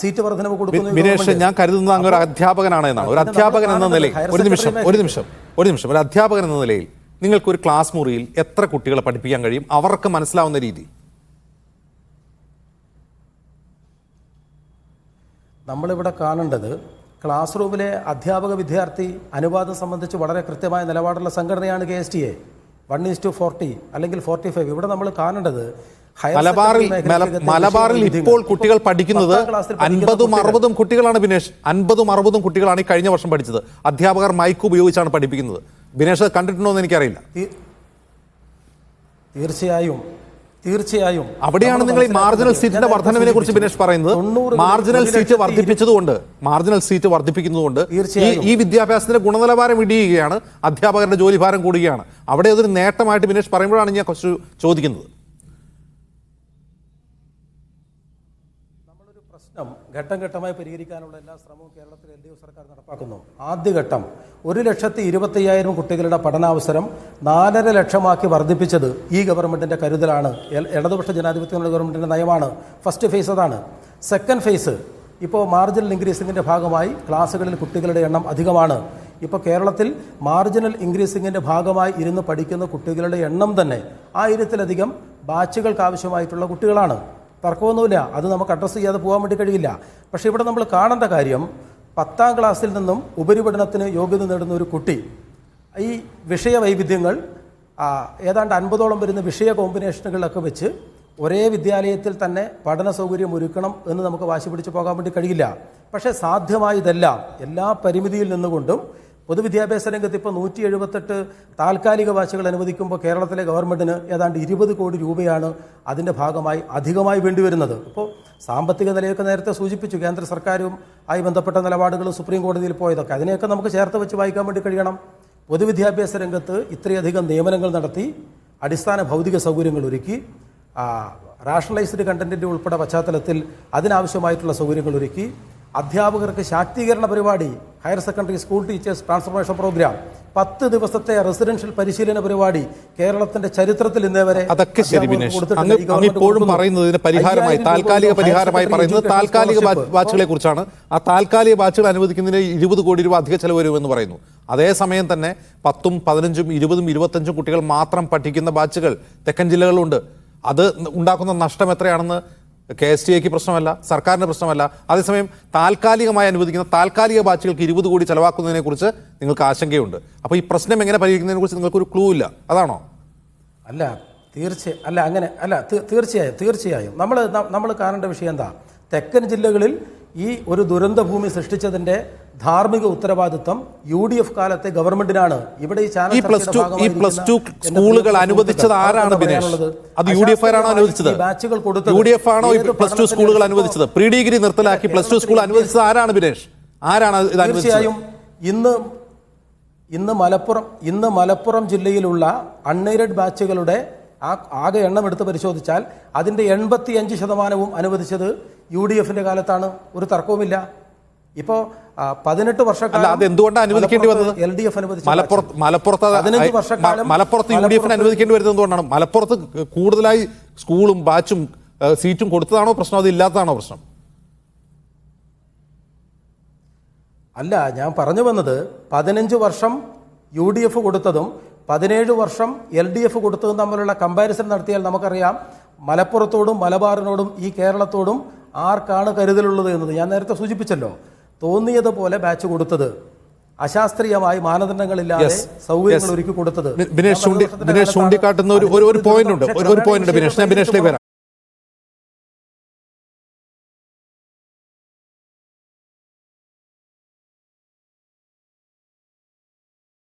Seat വർധനവ് കൊടുക്കുന്നു ഞാൻ കരുതുന്നത് അങ്ങ് ഒരു അധ്യാപകനാണ് എന്നാണ്. ഒരു അധ്യാപകൻ എന്ന നിലയിൽ ഒരു നിമിഷം ഒരു നിമിഷം ഒരു നിമിഷം. ഒരു അധ്യാപകൻ എന്ന നിലയിൽ നിങ്ങൾക്ക് ഒരു ക്ലാസ് മുറിയിൽ എത്ര കുട്ടികളെ പഠിപ്പിക്കാൻ കഴിയും? അവർക്ക് മനസ്സിലാവുന്ന രീതി. നമ്മളിവിടെ കാണേണ്ടത് ക്ലാസ് റൂമിലെ അധ്യാപക വിദ്യാർത്ഥി അനുവാദം സംബന്ധിച്ച് വളരെ കൃത്യമായ നിലപാടുള്ള സംഘടനയാണ് K S T A. One is to forty അല്ലെങ്കിൽ ഫോർട്ടി ഫൈവ്. ഇവിടെ നമ്മൾ കാണേണ്ടത് മലബാറിൽ മലബാറിൽ ഇപ്പോൾ കുട്ടികൾ പഠിക്കുന്നത് അൻപതും അറുപതും കുട്ടികളാണ് ബിനേഷ് അൻപതും അറുപതും കുട്ടികളാണ് ഈ കഴിഞ്ഞ വർഷം പഠിച്ചത്. അധ്യാപകർ മൈക്ക് ഉപയോഗിച്ചാണ് പഠിപ്പിക്കുന്നത്. ബിനേഷ് അത് കണ്ടിട്ടുണ്ടോ എന്ന് എനിക്കറിയില്ല തീർച്ചയായും തീർച്ചയായും. അവിടെയാണ് നിങ്ങൾ ഈ മാർജിനൽ സീറ്റിന്റെ വർധനവിനെ കുറിച്ച് ബിനേഷ് പറയുന്നത്. മാർജിനൽ സീറ്റ് വർദ്ധിപ്പിച്ചതുകൊണ്ട് മാർജിനൽ സീറ്റ് വർദ്ധിപ്പിക്കുന്നതുകൊണ്ട് ഈ വിദ്യാഭ്യാസത്തിന്റെ ഗുണനിലവാരം ഇടിയുകയാണ് അധ്യാപകരുടെ ജോലിഭാരം കൂടുകയാണ്. അവിടെ അതൊരു നേട്ടമായിട്ട് ബിനേഷ് പറയുമ്പോഴാണ് ഞാൻ കുറച്ച് ചോദിക്കുന്നത്. പ്രശ്നം ഘട്ടം ഘട്ടമായി പരിഹരിക്കാനുള്ള എല്ലാ ശ്രമവും കേരളത്തിൽ എൽ ഡി എഫ് സർക്കാർ നടപ്പാക്കുന്നു. ആദ്യഘട്ടം ഒരു ലക്ഷത്തി ഇരുപത്തയ്യായിരം കുട്ടികളുടെ പഠനാവസരം നാലര ലക്ഷമാക്കി വർദ്ധിപ്പിച്ചത് ഈ ഗവൺമെന്റിന്റെ കരുതലാണ്. ഇടതുപക്ഷ ജനാധിപത്യ ഗവൺമെന്റിന്റെ നയമാണ്. ഫസ്റ്റ് ഫേസ് അതാണ്. സെക്കൻഡ് ഫേസ് ഇപ്പോൾ മാർജിനൽ ഇൻക്രീസിങ്ങിന്റെ ഭാഗമായി ക്ലാസ്സുകളിൽ കുട്ടികളുടെ എണ്ണം അധികമാണ്. ഇപ്പോൾ കേരളത്തിൽ മാർജിനൽ ഇൻക്രീസിങ്ങിന്റെ ഭാഗമായി ഇരുന്ന് പഠിക്കുന്ന കുട്ടികളുടെ എണ്ണം തന്നെ ആയിരത്തിലധികം ബാച്ചുകൾക്ക് ആവശ്യമായിട്ടുള്ള കുട്ടികളാണ്. തർക്കമൊന്നുമില്ല. അത് നമുക്ക് അഡ്രസ്സ് ചെയ്യാതെ പോകാൻ വേണ്ടി കഴിയില്ല. പക്ഷേ ഇവിടെ നമ്മൾ കാണേണ്ട കാര്യം പത്താം ക്ലാസ്സിൽ നിന്നും ഉപരിപഠനത്തിന് യോഗ്യത നേടുന്ന ഒരു കുട്ടി ഈ വിഷയ വൈവിധ്യങ്ങൾ ഏതാണ്ട് അൻപതോളം വരുന്ന വിഷയ കോമ്പിനേഷനുകളൊക്കെ വെച്ച് ഒരേ വിദ്യാലയത്തിൽ തന്നെ പഠന സൗകര്യം ഒരുക്കണം എന്ന് നമുക്ക് വാശി പിടിച്ച് പോകാൻ വേണ്ടി കഴിയില്ല. പക്ഷേ സാധ്യമായതെല്ലാം എല്ലാ പരിമിതിയിൽ നിന്നുകൊണ്ടും പൊതുവിദ്യാഭ്യാസ രംഗത്ത് ഇപ്പോൾ നൂറ്റി എഴുപത്തെട്ട് താൽക്കാലിക വാശികൾ അനുവദിക്കുമ്പോൾ കേരളത്തിലെ ഗവൺമെന്റിന് ഏതാണ്ട് ഇരുപത് കോടി രൂപയാണ് അതിന്റെ ഭാഗമായി അധികമായി വേണ്ടിവരുന്നത്. ഇപ്പോൾ സാമ്പത്തിക നിലയൊക്കെ നേരത്തെ സൂചിപ്പിച്ചു. കേന്ദ്ര സർക്കാരും ആയി ബന്ധപ്പെട്ട നിലപാടുകൾ സുപ്രീം കോടതിയിൽ പോയതൊക്കെ. അതിനെയൊക്കെ നമുക്ക് ചേർത്ത് വെച്ച് വായിക്കാൻ വേണ്ടി കഴിയണം. പൊതുവിദ്യാഭ്യാസ രംഗത്ത് ഇത്രയധികം നിയമനങ്ങൾ നടത്തി അടിസ്ഥാന ഭൗതിക സൗകര്യങ്ങൾ ഒരുക്കി റാഷണലൈസ്ഡ് കണ്ടന്റിന്റെ ഉൾപ്പെടെ പശ്ചാത്തലത്തിൽ അതിനാവശ്യമായിട്ടുള്ള സൗകര്യങ്ങൾ ഒരുക്കി അധ്യാപകർക്ക് ശാക്തീകരണ പരിപാടി higher secondary school teachers transformation program പത്ത് ദിവസത്തെ റെസിഡൻഷ്യൽ പരിശീലന പരിപാടി കേരളത്തിന്റെ ചരിത്രത്തിൽ ഇന്നേ വരെ അതൊക്കെ ശരി ഇപ്പോഴും പറയുന്നത് ഇതിന് പരിഹാരമായി താൽക്കാലിക പരിഹാരമായി പറയുന്നത് താൽക്കാലിക ബാച്ചുകളെ കുറിച്ചാണ്. ആ താൽക്കാലിക ബാച്ചുകൾ അനുവദിക്കുന്നതിന് ഇരുപത് കോടി രൂപ അധിക ചെലവ് വരുമെന്ന് പറയുന്നു. അതേസമയം തന്നെ പത്തും പതിനഞ്ചും ഇരുപതും ഇരുപത്തഞ്ചും കുട്ടികൾ മാത്രം പഠിക്കുന്ന ബാച്ചുകൾ തെക്കൻ ജില്ലകളിലുണ്ട്. അത് ഉണ്ടാക്കുന്ന നഷ്ടം എത്രയാണെന്ന് കെ എസ് ടി എക്ക് പ്രശ്നമല്ല സർക്കാരിന്റെ പ്രശ്നമല്ല. അതേസമയം താൽക്കാലികമായി അനുവദിക്കുന്ന താൽക്കാലിക ബാച്ചുകൾക്ക് ഇരുപത് കോടി ചെലവാക്കുന്നതിനെക്കുറിച്ച് നിങ്ങൾക്ക് ആശങ്കയുണ്ട്. അപ്പോൾ ഈ പ്രശ്നം എങ്ങനെ പരിഹരിക്കുന്നതിനെക്കുറിച്ച് നിങ്ങൾക്കൊരു ക്ലൂ ഇല്ല അതാണോ? അല്ല തീർച്ച അല്ല അങ്ങനെ അല്ല തീർച്ചയായും തീർച്ചയായും. നമ്മൾ നമ്മൾ കാണേണ്ട വിഷയം എന്താ? തെക്കൻ ജില്ലകളിൽ ഈ ഒരു ദുരന്തഭൂമി സൃഷ്ടിച്ചതിന്റെ ധാർമ്മിക ഉത്തരവാദിത്വം യു ഡി എഫ് കാലത്തെ ഗവൺമെന്റിനാണ്. ഇവിടെ ഈ ചാനൽ പ്ലസ് ടു ഈ പ്ലസ് ടു സ്കൂളുകൾ അനുവദിച്ചത് ആരാണ് അത് യു ഡി എഫ് ആണോ അനുവദിച്ചത്? ബാച്ചുകൾ കൊടുത്തത് യു ഡി എഫ് ആണോ പ്ലസ് ടു സ്കൂളുകൾ അനുവദിച്ചത്? പ്രീ ഡിഗ്രി നിർത്തലാക്കി പ്ലസ് ടു സ്കൂൾ അനുവദിച്ചത് ആരാണ് ബിനേഷ് ആരാണ് ഇത് തീർച്ചയായും ഇന്ന് ഇന്ന് മലപ്പുറം ഇന്ന് മലപ്പുറം ജില്ലയിലുള്ള അൺഎയ്ഡഡ് ബാച്ചുകളുടെ ആ ആകെ എണ്ണം എടുത്ത് പരിശോധിച്ചാൽ അതിന്റെ എൺപത്തി അഞ്ച് ശതമാനവും അനുവദിച്ചത് യു ഡി എഫിന്റെ കാലത്താണ്. ഒരു തർക്കവുമില്ല. ഇപ്പോ പതിനെട്ട് വർഷക്കാലം അത് എന്തുകൊണ്ടാണ് അനുവദിക്കേണ്ടി വന്നത്? എൽ ഡി എഫ് അനുവദിച്ച മലപ്പുറത്ത് മലപ്പുറത്ത് പതിനഞ്ച് വർഷക്കാലം മലപ്പുറത്ത് യു ഡി എഫിന് അനുവദിക്കേണ്ടി വരുന്നത് എന്തുകൊണ്ടാണ്? മലപ്പുറത്ത് കൂടുതലായി സ്കൂളും ബാച്ചും സീറ്റും കൊടുത്തതാണോ പ്രശ്നം? അത് ഇല്ലാത്തതാണോ പ്രശ്നം? അല്ല ഞാൻ പറഞ്ഞു വന്നത് പതിനഞ്ച് വർഷം യു ഡി എഫ് കൊടുത്തതും പതിനേഴ് വർഷം എൽ ഡി എഫ് കൊടുത്തതും തമ്മിലുള്ള കമ്പാരിസൺ നടത്തിയാൽ നമുക്കറിയാം മലപ്പുറത്തോടും മലബാറിനോടും ഈ കേരളത്തോടും ആർക്കാണ് കരുതലുള്ളത് എന്നത്. ഞാൻ നേരത്തെ സൂചിപ്പിച്ചല്ലോ തോന്നിയതുപോലെ ബാച്ച് കൊടുത്തത്. അശാസ്ത്രീയമായി മാനദണ്ഡങ്ങളില്ലാതെ സൗകര്യങ്ങൾ ഒരുക്കി കൊടുത്തത്. ബിനേഷ് ചൂണ്ടിക്കാട്ടുന്ന ഒരു ഒരു- പോയിന്റ് ഉണ്ട്. ഒരു- പോയിന്റ് ഉണ്ട് ബിനേഷ്. ഞാൻ ബിനേഷിലേക്ക് വരാം.